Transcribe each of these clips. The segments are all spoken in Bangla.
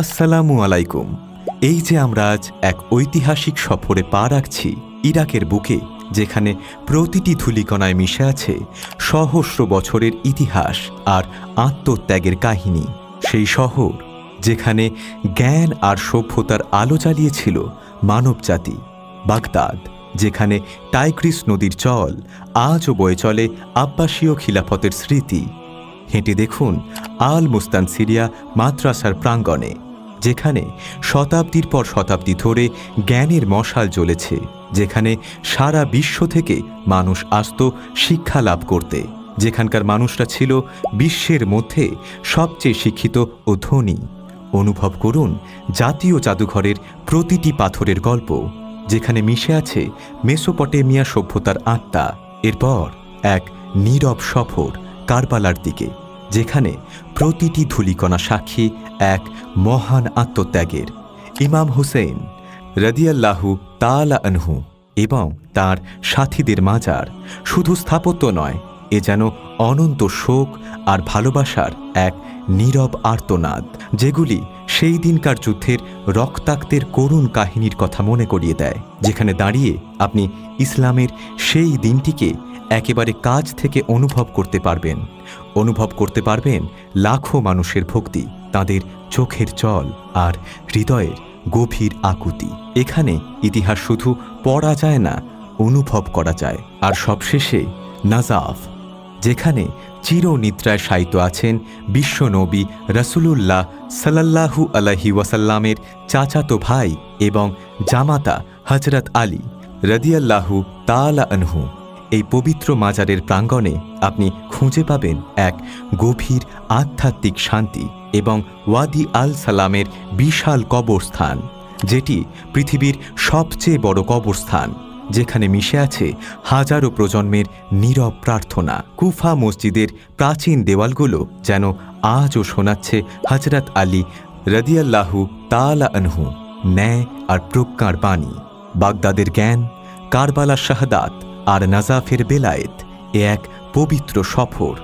আসসালামু আলাইকুম। এই যে আমরা আজ এক ঐতিহাসিক সফরে পা রাখছি ইরাকের বুকে, যেখানে প্রতিটি ধূলিকণায় মিশে আছে সহস্র বছরের ইতিহাস আর আত্মত্যাগের কাহিনী। সেই শহর, যেখানে জ্ঞান আর সভ্যতার আলো জ্বালিয়েছিল মানবজাতি বাগদাদ, যেখানে টাইগ্রিস নদীর চল আজও বয়ে চলে আব্বাসীয় খিলাফতের স্মৃতি। হেঁটে দেখুন আল মুস্তান সিরিয়া মাদ্রাসার প্রাঙ্গণে। যেখানে শতাব্দীর পর শতাব্দী ধরে জ্ঞানের মশাল জ্বলেছে, যেখানে সারা বিশ্ব থেকে মানুষ আসত শিক্ষা লাভ করতে। যেখানকার মানুষরা ছিল বিশ্বের মধ্যে সবচেয়ে শিক্ষিত ও ধনী। অনুভব করুন জাতীয় জাদুঘরের প্রতিটি পাথরের গল্প, যেখানে মিশে আছে মেসোপটেমিয়া সভ্যতার আত্মা। এরপর এক নীরব সফর কারবালার দিকে। যেখানে প্রতিটি ধুলিকণা সাক্ষী এক মহান আত্মত্যাগের। ইমাম হুসেন রদিয়াল্লাহু তালা আনহু এবং তার সাথীদের মাজার শুধু স্থাপত্য নয়, এ যেন অনন্ত শোক আর ভালোবাসার এক নীরব আর্তনাদ, যেগুলি সেই দিনকার যুদ্ধের রক্তাক্তের করুণ কাহিনীর কথা মনে করিয়ে দেয়, যেখানে দাঁড়িয়ে আপনি ইসলামের সেই দিনটিকে একেবারে কাজ থেকে অনুভব করতে পারবেন। অনুভব করতে পারবেন লাখো মানুষের ভক্তি, তাদের চোখের জল আর হৃদয়ের গভীর আকুতি। এখানে ইতিহাস শুধু পড়া যায় না, অনুভব করা যায়। আর সবশেষে নাজাফ যেখানে চিরনিদ্রায় শায়িত আছেন বিশ্বনবী রসুলুল্লাহ সাল্লাল্লাহু আলহি ওয়াসাল্লামের চাচাতো ভাই এবং জামাতা হজরত আলী রদিয়াল্লাহু তালা আনহু। এই পবিত্র মাজারের প্রাঙ্গণে আপনি খুঁজে পাবেন এক গভীর আধ্যাত্মিক শান্তি এবং ওয়াদি আল সালামের বিশাল কবরস্থান, যেটি পৃথিবীর সবচেয়ে বড় কবরস্থান। যেখানে মিশে আছে হাজারো প্রজন্মের নীরব প্রার্থনা। কুফা মসজিদের প্রাচীন দেওয়ালগুলো যেন আজও শোনাচ্ছে হজরত আলী রদিয়াল্লাহু তালা আনহু, ন্যায় আর প্রজ্ঞার বাণী। বাগদাদের জ্ঞান কারবালা শাহাদাত আর নাজাফের বেলায়েত এ এক পবিত্র সফর,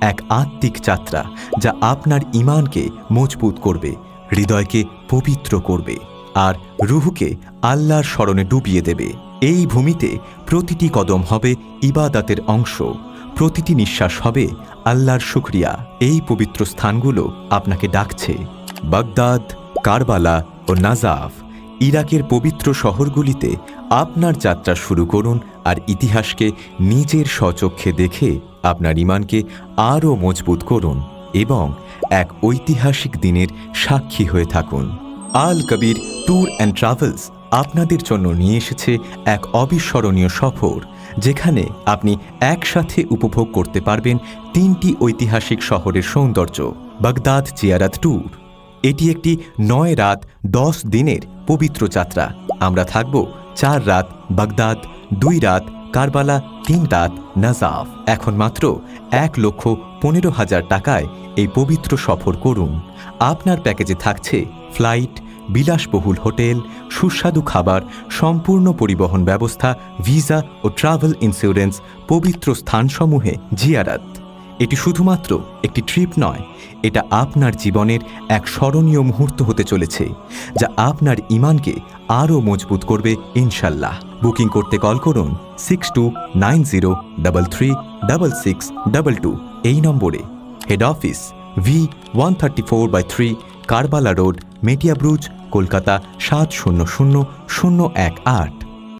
এক আত্মিক যাত্রা যা আপনার ইমানকে মজবুত করবে, হৃদয়কে পবিত্র করবে। আর রুহুকে আল্লাহর স্মরণে ডুবিয়ে দেবে। এই ভূমিতে প্রতিটি কদম হবে ইবাদাতের অংশ, প্রতিটি নিঃশ্বাস হবে আল্লাহর শুক্রিয়া। এই পবিত্র স্থানগুলো আপনাকে ডাকছে। বাগদাদ, কারবালা ও নাজাফ, ইরাকের পবিত্র শহরগুলিতে আপনার যাত্রা শুরু করুন আর ইতিহাসকে নিজের স্বচক্ষে দেখে আপনার ইমানকে আরও মজবুত করুন এবং এক ঐতিহাসিক দিনের সাক্ষী হয়ে থাকুন। Al Kabir tour and travels আপনাদের জন্য নিয়ে এসেছে এক অবিস্মরণীয় সফর, যেখানে আপনি একসাথে উপভোগ করতে পারবেন তিনটি ঐতিহাসিক শহরের সৌন্দর্য, বাগদাদ জিয়ারাত ট্যুর। এটি একটি নয় রাত, দশ দিনের পবিত্র যাত্রা। আমরা থাকব চার রাত, বাগদাদ, দুই রাত, কারবালা, তিন রাত, নাজাফ। এখন মাত্র এক লক্ষ পনেরো হাজার টাকায় এই পবিত্র সফর করুন। আপনার প্যাকেজে থাকছে ফ্লাইট বিলাসবহুল হোটেল, সুস্বাদু খাবার, সম্পূর্ণ পরিবহন ব্যবস্থা, ভিসা ও ট্রাভেল ইন্স্যুরেন্স পবিত্র স্থানসমূহে জিয়ারাত। এটি শুধুমাত্র একটি ট্রিপ নয়, এটা আপনার জীবনের এক স্মরণীয় মুহূর্ত হতে চলেছে, যা আপনার ইমানকে আরও মজবুত করবে, ইনশাল্লাহ। বুকিং করতে কল করুন six two nine zero double three double six double two এই নম্বরে। Head office V one thirty four by three Karbala road Metiabruz Kolkata সাত শূন্য শূন্য শূন্য এক আট।